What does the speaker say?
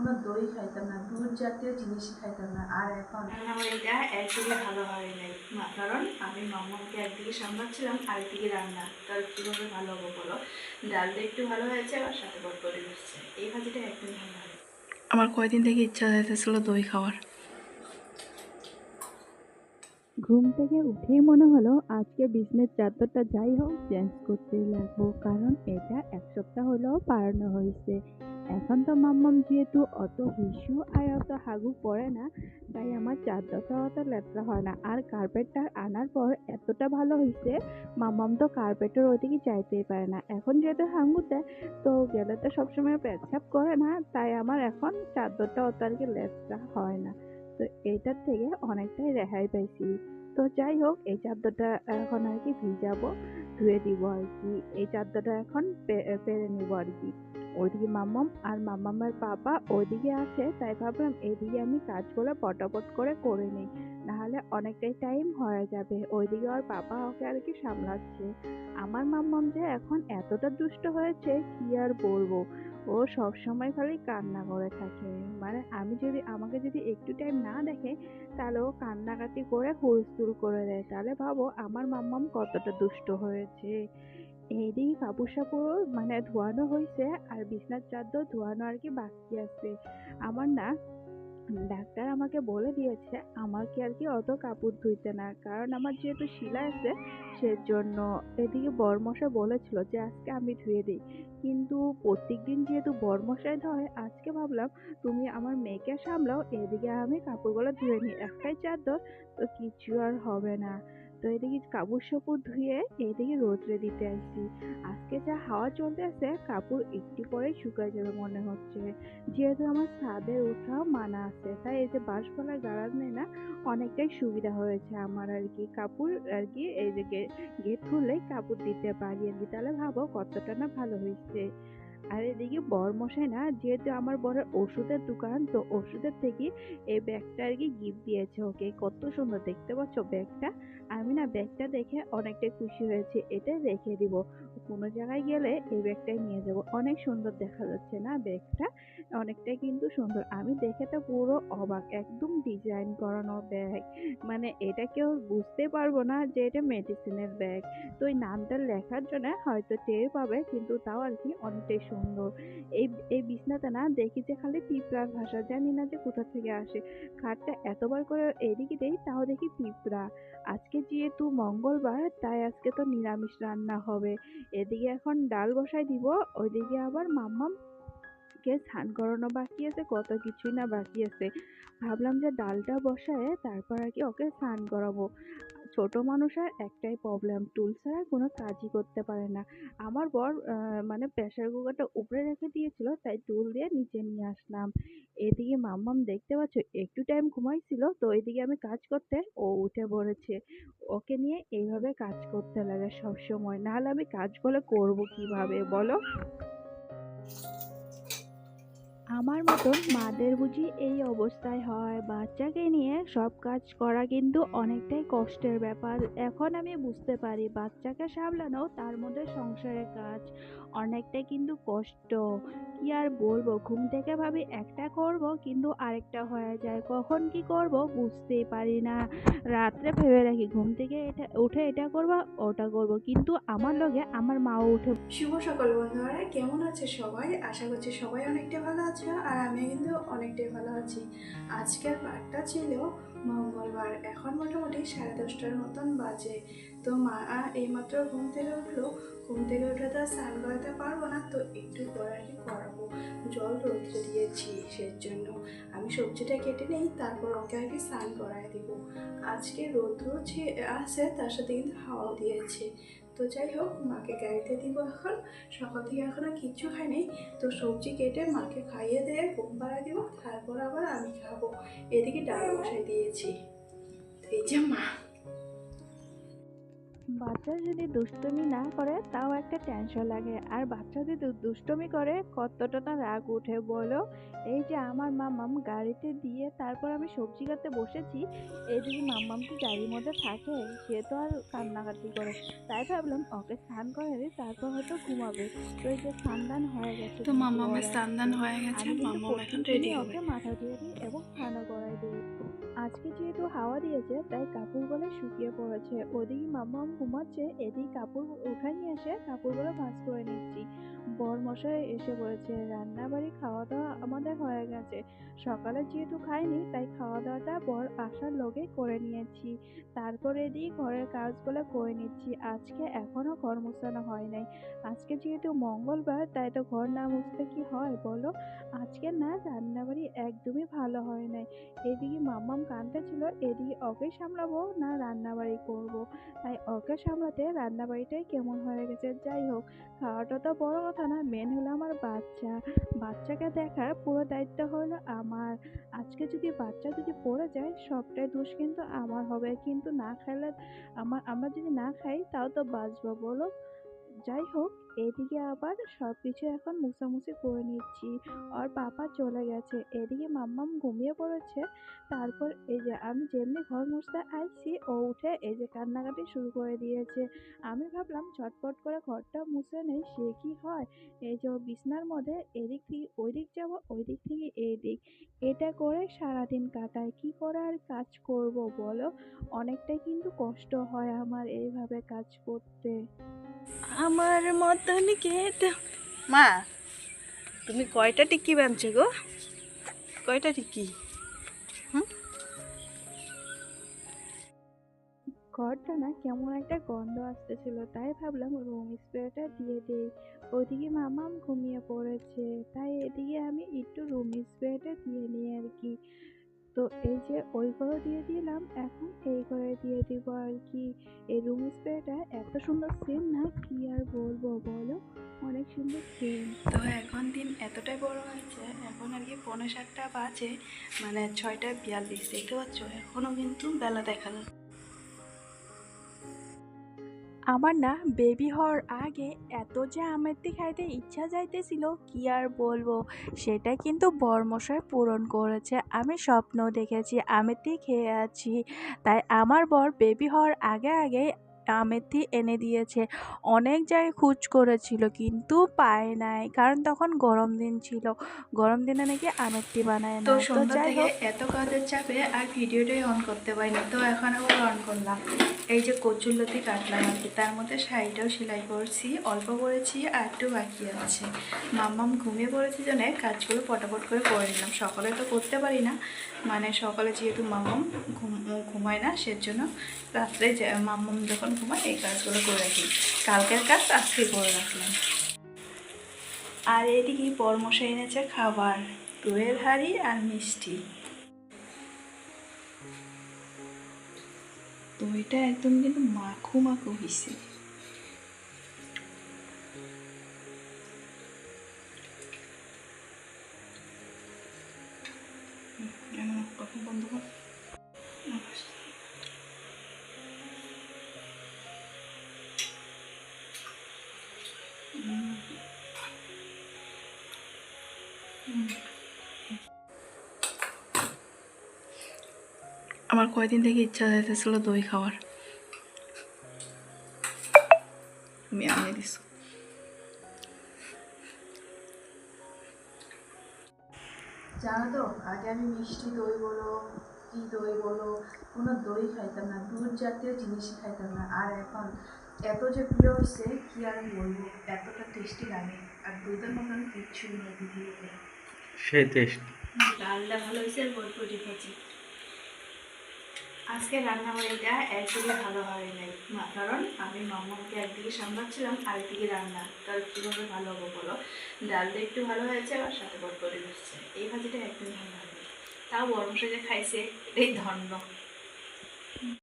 কোনো দই খাইতাম না দুধ জাতীয় জিনিসই খাইতাম না আর এখন আমার এটা একদিকে ভালো হয় নাই। কারণ আমি মামাকে একদিকে সামলাচ্ছিলাম আরেকদিকে রান্না। তাহলে কীভাবে ভালো হব বলো? ডালটা একটু ভালো হয়েছে আর সাথে বটবটি বসছে এই ভাজিটা একদম ভালো হয় আমার কয়দিন থেকে ইচ্ছা হইতেছিল দই খাওয়ার। ঘুম থেকে উঠেই মনে হলো আজকে বিজনেস চাদরটা যাই হোক চেঞ্জ করতেই লাগবো। কারণ এটা এক সপ্তাহ হলেও পারানো হয়েছে। এখন তো মাম্মাম যেহেতু অত হিসু আর অত হাগু পড়ে না তাই আমার চাদরটা অত লেতরা হয় না। আর কার্পেটটা আনার পর এতটা ভালো হয়েছে মাম্মাম তো কার্পেটের ওইদিকে চাইতেই পারে না। এখন যেহেতু হাঙ্গু দেয় তো গেলে তো সবসময় পেচ্ছাপ করে না তাই আমার এখন চাদরটা অত আর কি লেতরা হয় না। তো এইটার থেকে অনেকটাই রেহাই পাইছি। তো যাই হোক এই চাদরটা এখন আর কি ভিজাবো ধুয়ে দিব আর কি। এই চাদরটা এখন পেরে নিব আর কি। ওইদিকে মাম্মাম আর মাম্মামের পাপা ওইদিকে আছে তাই ভাবলাম এইদিকে আমি কাজগুলো পটাপট করে করে নিই। নাহলে অনেকটাই টাইম হয়ে যাবে। ওইদিকে আর পাপা ওকে আর কি সামলাচ্ছে। আমার মাম্মাম যে এখন এতটা দুষ্ট হয়েছে, কি আর বলব? ও সব সময় খালি কান্না করে থাকে। মানে আমি যদি, আমাকে যদি একটু টাইম না দেখে, তাহলে ও কান্নাকাটি করে হুলস্থুল করে দেয়। তাহলে ভাবো আমার মাম্মাম কতটা দুষ্ট হয়েছে। এইদিকে কাপড় সাপড় মানে ধোয়ানো হয়েছে আর বিছনার চাদর ধোয়ানো আর কি বাকি আছে। আমার না ডাক্তার আমাকে বলে দিয়েছে, আমাকে আর কি অত কাপড় ধুইতে না। কারণ আমার যেহেতু শিলা আছে সেজন্য এদিকে বরমশাই বলেছিল যে আজকে আমি ধুয়ে দিই। কিন্তু প্রত্যেকদিন যেহেতু বরমশাই ধয়, আজকে ভাবলাম তুমি আমার মেয়েকে সামলাও, এদিকে আমি কাপড়গুলো ধুয়ে নিই। একটাই চাদর তো কিছু আর হবে না। তো এদিকে কাপড় সাপড় ধুয়ে এদিকে রোদ্রে দিতে আসছি। আজকে যা হাওয়া চলতে আছে কাপড় একটু পরেই শুকায় যাবে মনে হচ্ছে। যেহেতু আমার ছাদে ওঠা মানা আছে, তাই এই যে বাঁশপালা গাড়ার নেই না অনেকটাই সুবিধা হয়েছে আমার আর কি। কাপড় আর কি এই যে গেট খুললেই কাপড় দিতে পারি আর কি। তাহলে ভাবো কতটা না ভালো হয়েছে। আর এদিকে বরমশাই না, যেহেতু আমার বড় ওষুধের দোকান, তো ওষুধের থেকে এই ব্যাগটা আর কি গিফট দিয়েছে ওকে। কত সুন্দর, দেখতে পাচ্ছ ব্যাগটা? আমি না ব্যাগটা দেখে অনেকটাই খুশি হয়েছি। এটা রেখে দিব। কোনো জায়গায় গেলে এই ব্যাগটাই নিয়ে যাব। অনেক সুন্দর দেখা যাচ্ছে না ব্যাগটা? অনেকটাই কিন্তু সুন্দর। আমি দেখে তো পুরো অবাক, একদম ডিজাইন করানো ব্যাগ। মানে এটা কেউ বুঝতে পারব না যে এটা মেডিসিনের ব্যাগ। তো এই নামটা লেখার জন্য হয়তো টের পাবে, কিন্তু তাও আর কি অনেকটাই সুন্দর। এই এই বিছনাতে না দেখি যে খালি পিঁপড়ার ভাষা। জানি না যে কোথা থেকে আসে। খাটটা এতবার করে এদিকে দেই, তাও দেখি পিঁপড়া। আজকে যেহেতু মঙ্গলবার, তাই আজকে তো নিরামিষ রান্না হবে। এদিকে এখন ডাল বসাই দিব, ওইদিকে আবার মাম্মাম কে স্নান করানো বাকি আছে, কত কিছুই না বাকি আছে। ভাবলাম যে ডালটা বসায় তারপর আর কি ওকে স্নান করাবো। ছোট মানুষের একটাই প্রবলেম টুল ছাড়া কোনো কাজই করতে পারে না। আমার বর মানে প্রেসার কুকারটা উপরে রেখে দিয়েছিল, তাই টুল দিয়ে নিচে নিয়ে আসলাম। এদিকে মাম্মাম দেখতে পাচ্ছ, একটু টাইম ঘুমাইছিল, তো এদিকে আমি কাজ করতে, ও উঠে পড়েছে। ওকে নিয়ে এইভাবে কাজ করতে লাগে সব সময় নাহলে আমি কাজ কাজগুলো করব কীভাবে, বলো? আমার মতন মাদের বুঝি এই অবস্থায় হয়। বাচ্চাকে নিয়ে সব কাজ করা কিন্তু অনেকটাই কষ্টের ব্যাপার। এখন আমি বুঝতে পারি, বাচ্চাকে সামলানো তার মধ্যে সংসারের কাজ। অনেকটাই কিন্তু কষ্ট। কি আর বলব? ঘুম থেকে ভাবি একটা করব, কিন্তু আরেকটা হয়ে যায়। কখন কি করব বুঝতেই পারি না। রাত্রে ভেবে রাখি, ঘুম থেকে এটা, উঠে এটা করব, ওটা করব। কিন্তু আমার লগে আমার মাও উঠে শুভ সকাল বন্ধুরা, কেমন আছে সবাই? আশা করছি সবাই অনেকটা ভালো আছে, আর আমি কিন্তু অনেকটাই ভালো আছি। আজকের বারটা ছিল মঙ্গলবার। এখন মোটামুটি সাড়ে দশটার মতন বাজে। তো মা এইমাত্র ঘুম থেকে উঠল। ঘুম থেকে উঠে তো স্নান করাতে পারব না, তো একটু পরে আর কি করাবো। জল রোদ্রে দিয়েছি সেই জন্য আমি সবজিটা কেটে নিই, তারপর ওকে আর কি স্নান করাই দিব। আজকে রৌদ্র আছে, তার সাথে কিন্তু হাওয়াও দিয়েছে। তো যাই হোক, মাকে গাড়িতে দিব এখন। সকাল থেকে এখনও কিচ্ছু খাইনি। তো সবজি কেটে মাকে খাইয়ে দিয়ে ঘুম পাড়া দিব। তারপর আবার আমি খাব। এদিকে ডাল বসাই দিয়েছি। এই যে মা। বাচ্চা যদি দুষ্টুমি না করে তাও একটা টেনশন লাগে। আর বাচ্চা যদি দুষ্টুমি করে কতটা না রাগ উঠে বলো? এই যে আমার মামাম গাড়িতে দিয়ে তারপর আমি সবজি কাটতে বসেছি এই যদি মাম্মাম কি গাড়ির মধ্যে থাকে সে তো আর কান্নাকাটি করে। তাই ভাবলাম ওকে স্নান করে দিই তারপর হয়তো ঘুমাবে। তো এই যে স্নান হয়ে গেছে তো মামামের। স্নান হয়ে গেছে আমি কিন্তু মামাম এখন রেডি হবে ওকে মাথা দিয়ে দিই এবং স্নানও করাই দিই। আজকে যেহেতু হাওয়া দিয়েছে, তাই কাপড়গুলো শুকিয়ে পড়েছে। ওদিকে মাম্মাম ঘুমাচ্ছে, এদিকে কাপড় উঠাই নিয়ে এসে কাপড়গুলো ভাঁজ করে নিচ্ছি। মশাই এসে পড়েছে রান্না বাড়ি খাওয়া দাওয়া আমাদের হয়ে গেছে। সকালে যেহেতু খাইনি, তাই খাওয়া দাওয়াটা বর আসার লগেই করে নিয়েছি। তারপর এদিকে ঘরের কাজগুলো করে নিচ্ছি। আজকে এখনও ঘর মোছানো হয় নাই। আজকে যেহেতু মঙ্গলবার, তাই তো ঘর না মুছতে কি হয় বলো? আজকে না, রান্নাবাড়ি একদমই ভালো হয় নাই। এদিকে মাম্মাম কানটা ছিল এদিকে ওকে সামলাবো না রান্নাবাড়ি করব। তাই ওকে সামলাতে রান্নাবাড়িটাই কেমন হয়ে গেছে, যাই হোক। খাওয়াটা তো বড় কথা না মেন হলো আমার বাচ্চা। বাচ্চাকে দেখার পুরো দায়িত্ব হলো আমার। আজকে যদি বাচ্চা যদি পড়ে যায়, সবটাই দোষ কিন্তু আমার হবে। কিন্তু না খেলে, আমার, আমরা যদি না খাই, তাও তো বাঁচবো বলো। যাই হোক এদিকে আবার সব কিছু এখন মুছামুছি করে নিচ্ছি। আর পাপা চলে গেছে। এদিকে মাম্মাম ঘুমিয়ে পড়েছে। তারপর এই যে আমি যেমনি ঘর মুছতে আইছি, ও উঠে এই যে কান্নাকাটি শুরু করে দিয়েছে। আমি ভাবলাম ঝটপট করে ঘরটা মুছে নেই, সে কি হয়? এই যে বিছনার মধ্যে এদিক থেকে ওই দিক যাব ওই দিক থেকে এই দিক এটা করে সারাদিন কাটায়। কি করে আর কাজ করব বলো? অনেকটাই কিন্তু কষ্ট হয় আমার এইভাবে কাজ করতে। আমার মতন কে মা তুমি কয়টা টিক্কি বানছো গো? কয়টা টিক্কি? ঘরটা না কেমন একটা গন্ধ আসতেছিল তাই ভাবলাম রুম স্প্রেটা দিয়ে দেই। ওদিকে মামাম ঘুমিয়ে পড়েছে তাই এদিকে আমি একটু রুম স্প্রেটা দিয়ে নিই আর কি। তো এই যে ওই ঘরে দিয়ে দিলাম, এখন এই ঘরে দিয়ে দিব আর কি। এই রুম স্প্রেটা এত সুন্দর সেম না? কি আর বলব বলো? অনেক সুন্দর সেম। তো এখন দিন এতটাই বড় হয়েছে, এখন আর কি পনেরো সাতটা বাজে মানে ছয়টা বিয়াল্লিশ, দেখতে পাচ্ছ? এখনও কিন্তু বেলা দেখাল আমার না বেবি হওয়ার আগে এত যে আমেরটি খাইতে ইচ্ছা যাইতেছিল, কি আর বলব? সেটা কিন্তু বরমশাই পূরণ করেছে। আমি স্বপ্ন দেখেছি, আমেরটি খেয়ে আছি। তাই আমার বর বেবি হওয়ার আগে আগে আমেরটি এনে দিয়েছে। অনেক জায়গায় খোঁজ করেছিল কিন্তু পায় নাই। কারণ তখন গরম দিন ছিল। গরম দিনে নাকি আমেরটি বানায় না তো সন্ধ্যা থেকে এত কাজের চাপে আর ভিডিওটাই অন করতে পারিনি। তো এখন আবার অন করলাম। এই যে কচুরলতি কাটলাম আর কি। তার মধ্যে শাড়িটাও সেলাই করছি অল্প করেছি আর একটু বাকি আছে। মাম্মাম ঘুমিয়ে পড়েছে জন্য কাজগুলো পটাপট করে করে নিলাম। সকালে তো করতে পারি না। মানে সকালে যেহেতু মাম্মাম ঘুম ঘুমায় না সেজন্য রাত্রে মাম্মাম যখন ঘুমায় এই কাজগুলো করে রাখি। কালকের কাজ আজকে করে রাখলাম। আর এদিকে পরমশাই এনেছে খাবার দইয়ের হাঁড়ি আর মিষ্টি। দইটা একদম কিন্তু মাখু মাখু বন্ধ আমার কয়দিন থেকে ইচ্ছা যাইতেছিল দই খাওয়ার। তুমি আনিয়ে দিস জানো তো, আগে আমি মিষ্টি দই বলো কি দই বলো, কোনো দই খাইতাম না, দুধ জাতীয় জিনিসই খাইতাম না। আর এখন এত যে প্রিয় হচ্ছে কি আর বলব? এতটা টেস্টি লাগে। আর দুধের মতন কিচ্ছু নেই পৃথিবীতে। সেই টেস্ট ডালটা ভালো আজকে রান্নাবাড়িটা একদিকে ভালো হয় নাই। কারণ আমি মামাকে একদিকে সামলাচ্ছিলাম, আরেকদিকে রান্না। তার কীভাবে ভালো হব বলো? ডালটা একটু ভালো হয়েছে আর সাথে বটবটি হচ্ছে এই ভাজিটা একদিন ভালো হয়নি। তাও বরং যে খাইছে, এটাই ধন্য